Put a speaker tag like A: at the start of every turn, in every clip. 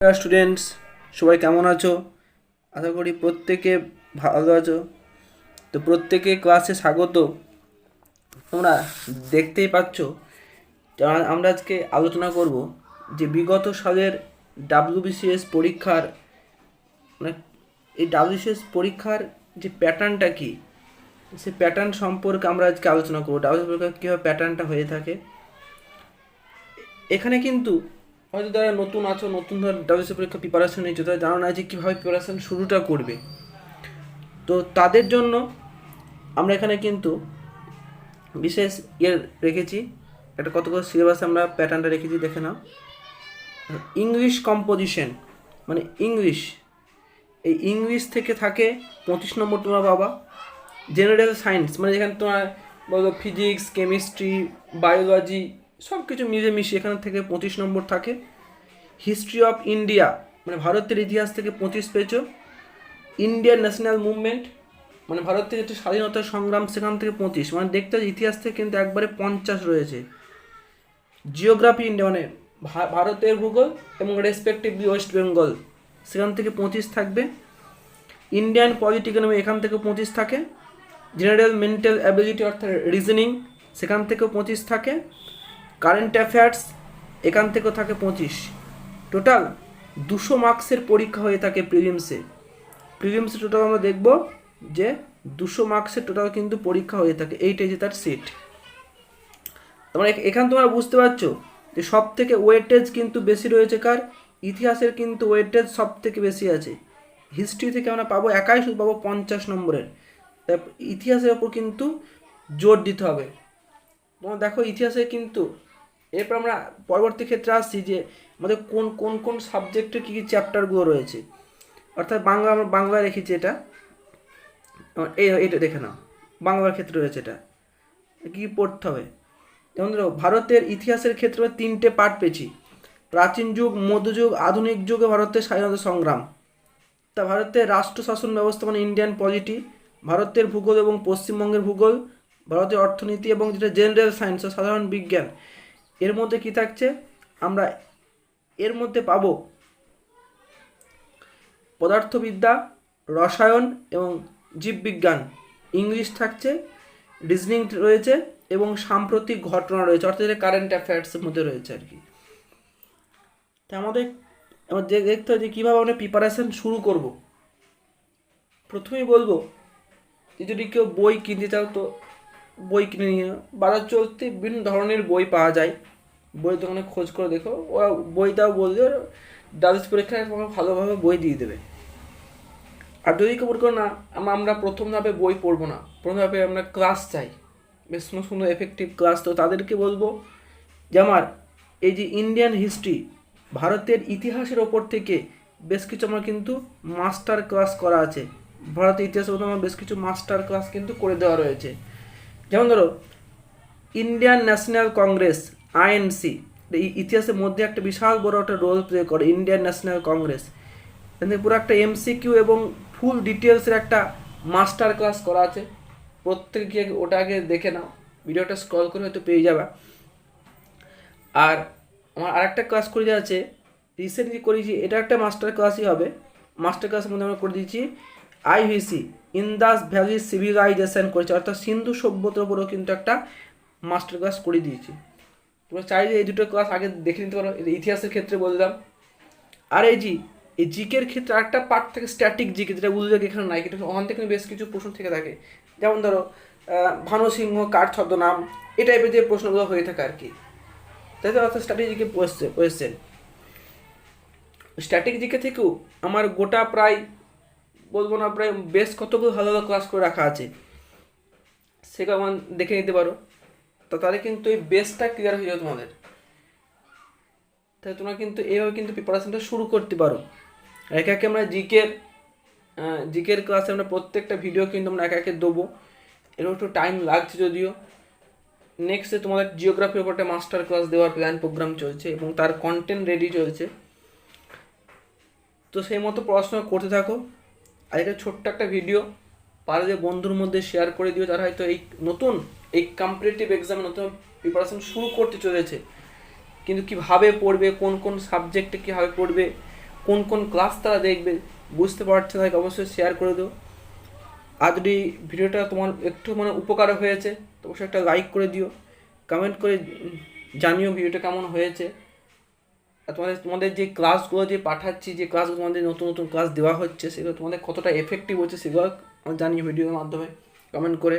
A: Students সবাই কেমন আছো? আশা করি প্রত্যেকে ভালো আছো। তো প্রত্যেকে ক্লাসে স্বাগত। তোমরা দেখতেই পাচ্ছ আমরা আজকে আলোচনা করব যে বিগত সালের ডাব্লিউবিসিএস পরীক্ষার মানে এই ডাব্লিউবিসিএস পরীক্ষার যে প্যাটার্নটা কি সে প্যাটার্ন সম্পর্কে আমরা আজকে আলোচনা করব। ডাব্লিউবিসিএস পরীক্ষার কীভাবে প্যাটার্নটা হয়ে থাকে। এখানে কিন্তু হয়তো যারা নতুন আছো, নতুন ধর ডাব্লিউসি পরীক্ষা প্রিপারেশন নিচ্ছ তারা জানো না যে কীভাবে প্রিপারেশন শুরুটা করবে। তো তাদের জন্য আমরা এখানে কিন্তু বিশেষ ইয়ে রেখেছি। একটা কতগুলো সিলেবাস আমরা প্যাটার্নটা রেখেছি, দেখে নাও। ইংলিশ কম্পোজিশন মানে ইংলিশ এই ইংলিশ থেকে থাকে পঁচিশ নম্বর তোমরা পাবা জেনারেল সায়েন্স মানে যেখানে তোমার বলো ফিজিক্স কেমিস্ট্রি বায়োলজি সব কিছু মিলে মিশিয়ে এখান থেকে পঁচিশ নম্বর থাকে। হিস্ট্রি অফ ইন্ডিয়া মানে ভারতের ইতিহাস থেকে পঁচিশ পেয়েছ। ইন্ডিয়ান ন্যাশনাল মুভমেন্ট মানে ভারতের যেটা স্বাধীনতা সংগ্রাম সেখান থেকে পঁচিশ। মানে দেখতে ইতিহাস থেকে কিন্তু একবারে পঞ্চাশ রয়েছে। জিওগ্রাফি ইন্ডিয়া মানে ভারতের ভূগোল এবং রেসপেক্টিভলি ওয়েস্ট বেঙ্গল সেখান থেকে পঁচিশ থাকবে। ইন্ডিয়ান পলিটিক্যাল এখান থেকে পঁচিশ থাকে। জেনারেল মেন্টাল অ্যাবিলিটি অর্থাৎ রিজনিং সেখান থেকেও পঁচিশ থাকে। কারেন্ট অ্যাফেয়ার্স এখান থেকেও থাকে পঁচিশ। টোটাল দুশো মার্কসের পরীক্ষা হয়ে থাকে প্রিলিমসে প্রিলিমসে টোটাল আমরা দেখব যে দুশো মার্কসের টোটাল কিন্তু পরীক্ষা হয়ে থাকে। এইটাই যে তার সেট তোমরা এখ- এখান তোমরা বুঝতে পারছ যে সব থেকে ওয়েটেজ কিন্তু বেশি রয়েছে কার? ইতিহাসের কিন্তু ওয়েটেজ সব থেকে বেশি আছে। হিস্ট্রি থেকে আমরা পাবো একাই শুধু পাবো পঞ্চাশ নম্বরের। ইতিহাসের ওপর কিন্তু জোর দিতে হবে। তোমরা দেখো ইতিহাসে কিন্তু এরপর আমরা পরবর্তী ক্ষেত্রে আসছি যে আমাদের কোন কোন কোন সাবজেক্টের কী কী চ্যাপ্টারগুলো রয়েছে? অর্থাৎ বাংলা, আমরা বাংলায় রেখেছি এটা। এই, এটা দেখে নাও। বাংলার ক্ষেত্রে রয়েছে এটা। কী পড়তে হবে? যেমন ধরো, ভারতের ইতিহাসের ক্ষেত্রে তিনটে পার্ট পেয়েছি। প্রাচীন যুগ মধ্যযুগ আধুনিক যুগে ভারতের স্বাধীনতা সংগ্রাম। তা ভারতের রাষ্ট্র শাসন ব্যবস্থা মানে ইন্ডিয়ান পলিটি ভারতের ভূগোল এবং পশ্চিমবঙ্গের ভূগোল, ভারতের অর্থনীতি এবং যেটা জেনারেল সায়েন্স ও সাধারণ বিজ্ঞান। এর মধ্যে কি থাকছে? আমরা এর মধ্যে পাবো পদার্থবিদ্যা, রসায়ন এবং জীববিজ্ঞান। ইংলিশ থাকছে রিজনিং রয়েছে এবং সাম্প্রতিক ঘটনা রয়েছে, অর্থাৎ কারেন্ট অ্যাফেয়ার্সের মধ্যে রয়েছে আর কি। তা আমাদের আমার যে দেখতে হয় যে কীভাবে আমরা প্রিপারেশন শুরু করব। প্রথমেই বলব যে যদি কেউ বই কিনতে চাও তো বই কিনে নিয়ে, বাজার চলতে বিভিন্ন ধরনের বই পাওয়া যায়। বই দোকানে খোঁজ করে দেখো, ওরা বই দাও বললে ওরা পরীক্ষায় তোমাকে ভালোভাবে বই দিয়ে দেবে। আর যদি কেউ করো, না আমরা প্রথম ধাপে বই পড়ব না, প্রথম ধাপে আমরা ক্লাস চাই। বেশ সুন্দর সুন্দর এফেক্টিভ ক্লাস তো তাদেরকে বলব যে, আমার এই যে ইন্ডিয়ান হিস্ট্রি ভারতের ইতিহাসের ওপর থেকে বেশ কিছু আমার কিন্তু মাস্টার ক্লাস করা আছে। ভারতের ইতিহাসের ওপর আমার বেশ কিছু মাস্টার ক্লাস কিন্তু করে দেওয়া রয়েছে। যেমন ধরো ইন্ডিয়ান ন্যাশনাল কংগ্রেস আইএনসি ইতিহাসের মধ্যে একটা বিশাল বড় একটা রোল প্লে করে ইন্ডিয়ান ন্যাশনাল কংগ্রেস পুরো একটা এমসিকিউ এবং ফুল ডিটেলসের একটা মাস্টার ক্লাস করা আছে। প্রত্যেকে গিয়ে ওটা আগে দেখে নাও। ভিডিওটা স্ক্রল করে হয়তো পেয়ে যাবে। আর আমার আরেকটা ক্লাস করে আছে। রিসেন্টলি করেছি, এটা একটা মাস্টার ক্লাসই হবে। মাস্টার ক্লাসের মধ্যে আমরা করে দিয়েছি আইভিসি, ইন্দাস ভ্যালি সিভিলাইজেশন করেছে। অর্থাৎ সিন্ধু সভ্যতার উপরেও কিন্তু একটা মাস্টার ক্লাস করে দিয়েছি। তোমরা চাইলে এই দুটো ক্লাস আগে দেখে নিতে পারো। ইতিহাসের ক্ষেত্রে বললাম আর এই জি, এই জিকের ক্ষেত্রে আরেকটা পার্ট থাকে স্ট্যাটিক জিকে যেটা উল্লেখ এখানে নাই, কিন্তু ওখান থেকে বেশ কিছু প্রশ্ন থেকে থাকে। যেমন ধরো ভানু সিংহ, কার ছদ্মনাম? এই টাইপের যে প্রশ্নগুলো হয়ে থাকে আর কি। তাই তো? অর্থাৎ স্ট্র্যাটেজিকে কোয়েশ্চেন স্ট্যাটিক জিকে থেকেও আমার গোটা প্রায় বলব না, প্রায় বেশ কতগুলো ভালো ভালো ক্লাস করে রাখা আছে। সেগুলো আমার দেখে নিতে পারো। তো তাহলে কিন্তু এই বেসটা ক্লিয়ার হয়ে যাবে তোমাদের। তাই তোমরা কিন্তু এইভাবে কিন্তু প্রিপারেশনটা শুরু করতে পারো। এক একে আমরা জিকের জিকের ক্লাসে আমরা প্রত্যেকটা ভিডিও কিন্তু আমরা একে একে দেবো। এর একটু টাইম লাগছে যদিও। নেক্সটে তোমাদের জিওগ্রাফির উপর একটা মাস্টার ক্লাস দেওয়ার প্ল্যান প্রোগ্রাম চলছে এবং তার কন্টেন্ট রেডি চলছে। তো সেই মতো পড়াশোনা করতে থাকো। আর এটা ছোট্ট একটা ভিডিও পারলে বন্ধুর মধ্যে শেয়ার করে দিও যারা হয়তো এই নতুন, এই কম্পিটিটিভ এক্সাম নতুন প্রিপারেশন শুরু করতে চলেছে। কিন্তু কীভাবে পড়বে, কোন কোন সাবজেক্টে কীভাবে পড়বে, কোন কোন ক্লাস তারা দেখবে, বুঝতে পারছে তাদেরকে অবশ্যই শেয়ার করে দিও। আর যদি ভিডিওটা তোমার একটু মানে উপকার হয়েছে, তো অবশ্যই একটা লাইক করে দিও। কমেন্ট করে জানিও ভিডিওটা কেমন হয়েছে। তোমাদের তোমাদের যে ক্লাসগুলো যে পাঠাচ্ছি, যে ক্লাসগুলো তোমাদের নতুন নতুন ক্লাস দেওয়া হচ্ছে, সেগুলো তোমাদের কতটা এফেক্টিভ হচ্ছে সেগুলো জানিও ভিডিওর মাধ্যমে কমেন্ট করে।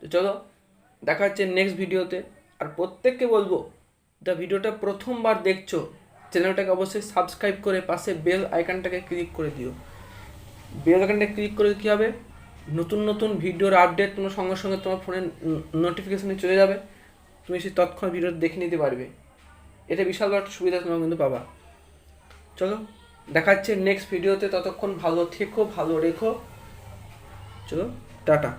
A: তো চলো, দেখা হচ্ছে নেক্সট ভিডিওতে। আর প্রত্যেককে বলব, যা ভিডিওটা প্রথমবার দেখছ চ্যানেলটাকে অবশ্যই সাবস্ক্রাইব করে পাশে বেল আইকনটাকে ক্লিক করে দিও। বেল আইকনটা ক্লিক করে কী হবে? নতুন নতুন ভিডিওর আপডেট তোমার সঙ্গে সঙ্গে তোমার ফোনে নোটিফিকেশনে চলে যাবে। তুমি সেই তৎক্ষণ ভিডিও দেখে নিতে পারবে। এটা বিশাল বড় একটা সুবিধা তোমরা কিন্তু পাবা। চলো দেখা হচ্ছে নেক্সট ভিডিওতে ততক্ষণ ভালো থেকো, ভালো রেখো। চলো, টাটা।